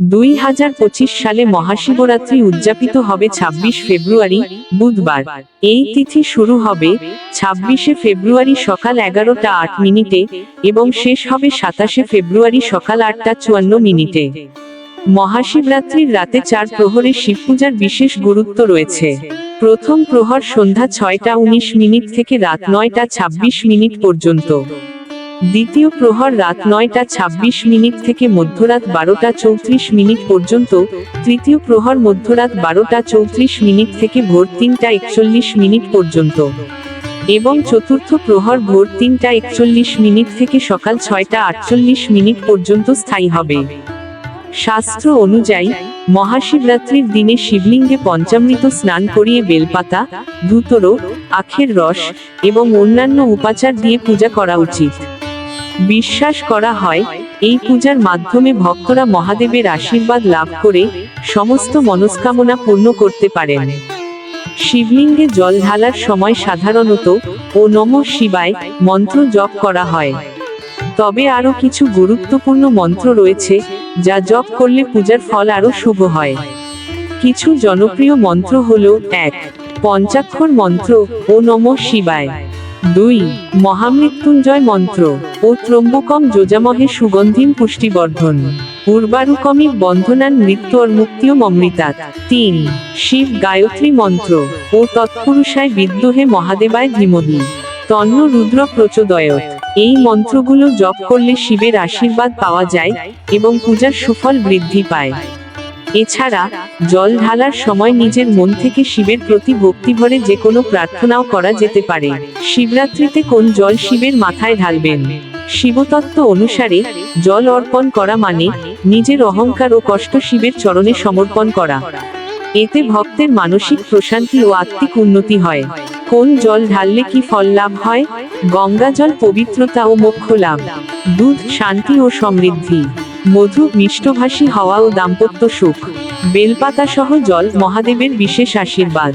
দুই হাজার পঁচিশ সালে মহাশিবরাত্রি উদযাপিত হবে ছাব্বিশ ফেব্রুয়ারি, বুধবার। এই তিথি শুরু হবে ছাব্বিশে ফেব্রুয়ারি সকাল এগারোটা আট মিনিটে এবং শেষ হবে সাতাশে ফেব্রুয়ারি সকাল আটটা চুয়ান্ন মিনিটে। মহাশিবরাত্রির রাতে চার প্রহরে শিব পূজার বিশেষ গুরুত্ব রয়েছে। প্রথম প্রহর সন্ধ্যা ছয়টা উনিশ মিনিট থেকে রাত নয়টা ছাব্বিশ মিনিট পর্যন্ত। দ্বিতীয় প্রহর রাত নয়টা ছাব্বিশ মিনিট থেকে মধ্যরাত বারোটা চৌত্রিশ মিনিট পর্যন্ত, তৃতীয় প্রহর মধ্যরাত বারোটা চৌত্রিশ মিনিট থেকে ভোর তিনটা একচল্লিশ মিনিট পর্যন্ত। এবং চতুর্থ প্রহর ভোর তিনটা একচল্লিশ মিনিট থেকে সকাল ছয়টা আটচল্লিশ মিনিট পর্যন্ত স্থায়ী হবে। শাস্ত্র অনুযায়ী, মহাশিবরাত্রির দিনে শিবলিঙ্গে পঞ্চামৃত স্নান করিয়ে বেলপাতা, ধুতর, আখের রস এবং অন্যান্য উপাচার দিয়ে পূজা করা উচিত। বিশ্বাস করা হয়, এই পূজার মাধ্যমে ভক্তরা মহাদেবের আশীর্বাদ লাভ করে সমস্ত মনস্কামনা পূর্ণ করতে পারেন। শিবলিঙ্গে জল ঢালার সময় সাধারণত, ও নম শিবায় মন্ত্র জপ করা হয়। তবে আরও কিছু গুরুত্বপূর্ণ মন্ত্র রয়েছে, যা জপ করলে পূজার ফল আরও শুভ হয়। কিছু জনপ্রিয় মন্ত্র হল এক, পঞ্চাক্ষর মন্ত্র, ও নম শিবায়। দুই, মহামৃত্যুঞ্জয় মন্ত্র ও ত্রম্বকম যোজামহে সুগন্ধিম পুষ্টিবর্ধন। উর্বারুকমিক বন্ধনান মৃত্যু আর মুক্তিও অমৃতাৎ। তিন, শিব গায়ত্রী মন্ত্র ও তৎপুরুষায় বিদ্রোহে মহাদেবায় ধীমহি। তন্ন রুদ্র প্রচোদয়ত। এই মন্ত্রগুলো জপ করলে শিবের আশীর্বাদ পাওয়া যায় এবং পূজার সুফল বৃদ্ধি পায়। এছাড়া, জল ঢালার সময় নিজের মন থেকে শিবের প্রতি ভক্তিভরে যে কোনো প্রার্থনাও করা যেতে পারে। শিবরাত্রিতে কোন জল শিবের মাথায় ঢালবেন? শিবতত্ত্ব অনুসারে, জল অর্পণ করা মানে নিজের অহংকার ও কষ্ট শিবের চরণে সমর্পণ করা। এতে ভক্তের মানসিক প্রশান্তি ও আত্মিক উন্নতি হয়। কোন জল ঢাললে কি ফল লাভ হয়? গঙ্গা জল পবিত্রতা ও মোক্ষ লাভ। দুধ শান্তি ও সমৃদ্ধি। মধু মিষ্টভাষী হওয়া ও দাম্পত্য সুখ। বেলপাতা সহ জল মহাদেবের বিশেষ আশীর্বাদ।